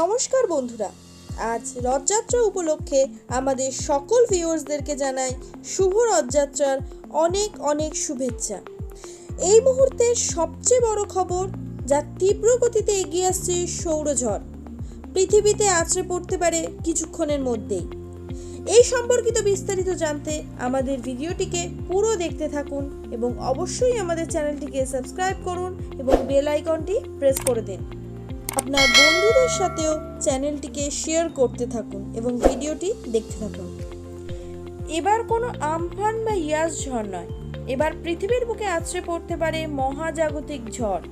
নমস্কার বন্ধুরা। আজ রথযাত্রা উপলক্ষে আমাদের সকল ভিউয়ার্সদেরকে জানাই শুভ রথযাত্রার অনেক অনেক শুভেচ্ছা। এই মুহূর্তে সবচেয়ে বড় খবর যা তীব্র গতিতে এগিয়ে আসছে সৌরঝড়। পৃথিবীতে আছড়ে পড়তে পারে কিছুক্ষণের মধ্যেই। এই সম্পর্কিত বিস্তারিত জানতে আমাদের ভিডিওটিকে পুরো দেখতে থাকুন এবং অবশ্যই আমাদের চ্যানেলটিকে সাবস্ক্রাইব করুন এবং বেল আইকনটি প্রেস করে দিন। আপনার বন্ধুদের সাথেও চ্যানেলটিকে শেয়ার করতে থাকুন এবং ভিডিওটি দেখতে থাকুন। এবার কোনো আমফান বা ইয়াস ঝড় নয়। এবার পৃথিবীর বুকে আছড়ে পড়তে পারে মহাজাগতিক ঝড়।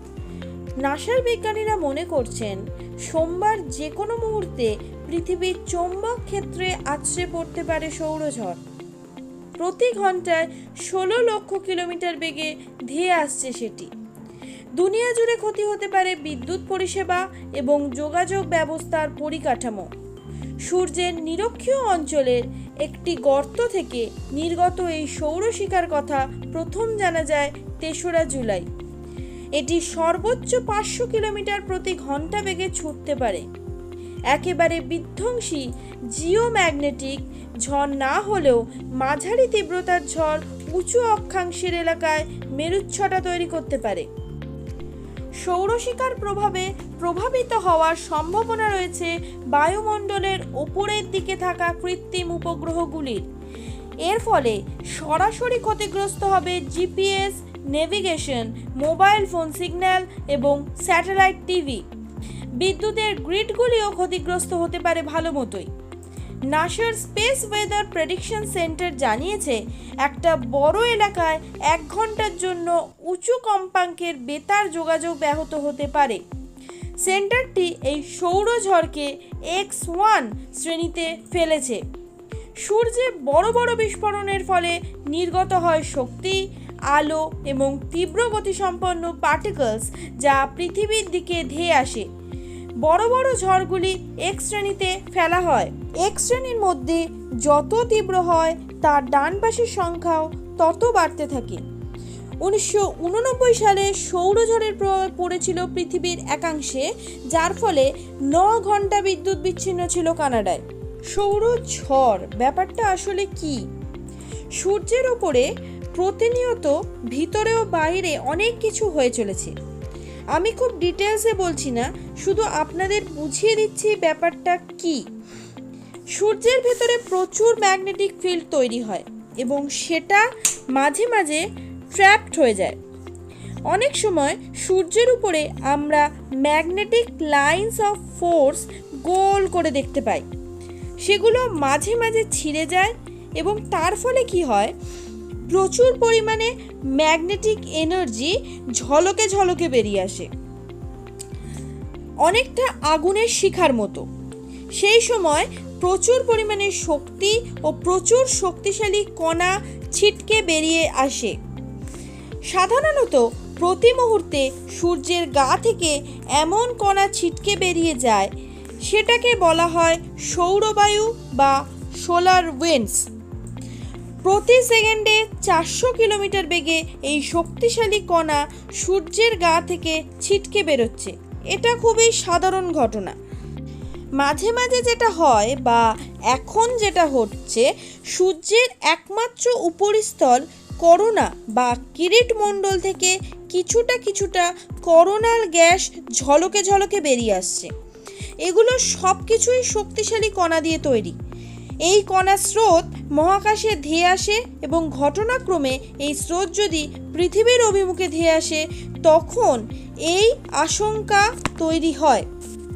নাসার বিজ্ঞানীরা মনে করছেন, সোমবার যে কোনো মুহূর্তে পৃথিবীর চৌম্বক ক্ষেত্রে আছড়ে পড়তে পারে সৌরঝড় প্রতি ঘন্টায় ষোলো লক্ষ কিলোমিটার বেগে ধেয়ে আসছে সেটি। দুনিয়া জুড়ে ক্ষতি হতে পারে বিদ্যুৎ পরিষেবা এবং যোগাযোগ ব্যবস্থার পরিকাঠামো। সূর্যের নিরক্ষীয় অঞ্চলের একটি গর্ত থেকে নির্গত এই সৌরশিকার কথা প্রথম জানা যায় তেসরা জুলাই। এটি সর্বোচ্চ পাঁচশো কিলোমিটার প্রতি ঘণ্টা বেগে ছুটতে পারে। একেবারে বিধ্বংসী জিওম্যাগনেটিক ঝড় না হলেও মাঝারি তীব্রতার ঝড় উঁচু অক্ষাংশের এলাকায় মেরুচ্ছটা তৈরি করতে পারে। সৌরশিকার প্রভাবে প্রভাবিত হওয়ার সম্ভাবনা রয়েছে বায়ুমণ্ডলের ওপরের দিকে থাকা কৃত্রিম উপগ্রহগুলির। এর ফলে সরাসরি ক্ষতিগ্রস্ত হবে GPS, navigation, mobile phone signal এবং স্যাটেলাইট টিভি। বিদ্যুতের গ্রিডগুলিও ক্ষতিগ্রস্ত হতে পারে ভালো মতোই। নাসার স্পেস ওয়েদার প্রেডিকশন সেন্টার জানিয়েছে, একটা বড় এলাকায় এক ঘণ্টার জন্য উঁচু কম্পাঙ্কের বেতার যোগাযোগ ব্যাহত হতে পারে। সেন্টারটি এই সৌরঝড়কে এক্স ওয়ান শ্রেণীতে ফেলেছে। সূর্যে বড় বড় বিস্ফোরণের ফলে নির্গত হয় শক্তি, আলো এবং তীব্র গতিসম্পন্ন পার্টিকলস যা পৃথিবীর দিকে ধেয়ে আসে। বড় বড় ঝড়গুলি এক শ্রেণীতে ফেলা হয়। এক শ্রেণির মধ্যে যত তীব্র হয়, তার ডান পাশের সংখ্যাও তত বাড়তে থাকে। উনিশশো উননব্বই সালে সৌরঝড়ের প্রভাব পড়েছিল পৃথিবীর একাংশে, যার ফলে ন ঘণ্টা বিদ্যুৎ বিচ্ছিন্ন ছিল কানাডায়। সৌরঝড় ব্যাপারটা আসলে কি? সূর্যের ওপরে প্রতিনিয়ত ভিতরে ও বাইরে অনেক কিছু হয়ে চলেছে। আমি খুব ডিটেলসে বলছি না, শুধু আপনাদের বুঝিয়ে দিচ্ছি ব্যাপারটা কি। সূর্যের ভেতরে প্রচুর ম্যাগনেটিক ফিল্ড তৈরি হয় এবং সেটা মাঝে মাঝে ট্র্যাপড হয়ে যায়। অনেক সময় সূর্যের উপরে আমরা ম্যাগনেটিক লাইন্স অফ ফোর্স গোল করে দেখতে পাই। সেগুলো মাঝে মাঝে ছিঁড়ে যায় এবং তার ফলে কি হয় প্রচুর পরিমাণে ম্যাগনেটিক এনার্জি ঝলকে ঝলকে বেরিয়ে আসে। অনেকটা আগুনের শিখার মতো। সেই সময় প্রচুর পরিমাণে শক্তি ও প্রচুর শক্তিশালী কণা ছিটকে বেরিয়ে আসে। সাধারণত প্রতি মুহূর্তে সূর্যের গা থেকে এমন কণা ছিটকে বেরিয়ে যায়, সেটাকে বলা হয় সৌরবায়ু বা সোলার উইন্ডস প্রতি সেকেন্ডে চারশো কিলোমিটার বেগে এই শক্তিশালী কণা সূর্যের গা থেকে ছিটকে বেরোচ্ছে। এটা খুবই সাধারণ ঘটনা। মাঝে মাঝে যেটা হয় বা এখন যেটা হচ্ছে, সূর্যের একমাত্র উপরিস্থল করোনা বা কিরিট মণ্ডল থেকে কিছুটা কিছুটা করোনাল গ্যাস ঝলকে ঝলকে বেরিয়ে আসছে। এগুলো সব কিছুই শক্তিশালী কণা দিয়ে তৈরি। এই কণার স্রোত মহাকাশে ধেয়ে আসে এবং ঘটনাক্রমে এই স্রোত যদি পৃথিবীর অভিমুখে ধেয়ে আসে, তখন এই আশঙ্কা তৈরি হয়।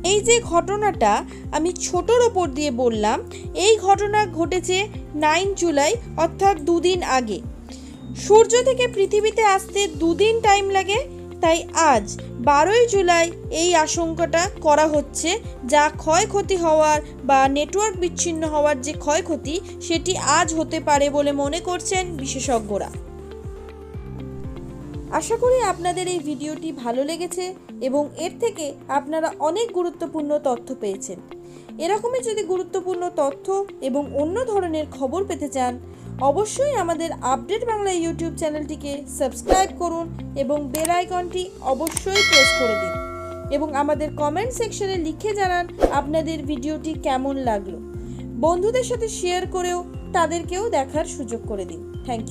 এই যে ঘটনাটা আমি ছোটোর ওপর দিয়ে বললাম, এই ঘটনা ঘটেছে নাইন জুলাই, অর্থাৎ দুদিন আগে। সূর্য থেকে পৃথিবীতে আসতে দুদিন টাইম লাগে তাই আজ বারোই জুলাই এই আশঙ্কাটা করা হচ্ছে যা ক্ষয়ক্ষতি হওয়ার বা নেটওয়ার্ক বিচ্ছিন্ন হওয়ার যে ক্ষয়ক্ষতি সেটি আজ হতে পারে বলে মনে করছেন বিশেষজ্ঞরা। আশা করি আপনাদের এই ভিডিওটি ভালো লেগেছে এবং এর থেকে আপনারা অনেক গুরুত্বপূর্ণ তথ্য পেয়েছেন। এরকমই যদি গুরুত্বপূর্ণ তথ্য এবং অন্য ধরনের খবর পেতে চান অবশ্যই আমাদের আপডেট বাংলা ইউটিউব চ্যানেলটিকে সাবস্ক্রাইব করুন এবং বেল আইকনটি অবশ্যই প্রেস করে দিন। এবং আমাদের কমেন্ট সেকশনে লিখে জানান আপনাদের ভিডিওটি কেমন লাগল। বন্ধুদের সাথে শেয়ার করেও তাদেরকেও দেখার সুযোগ করে দিন। Thank you.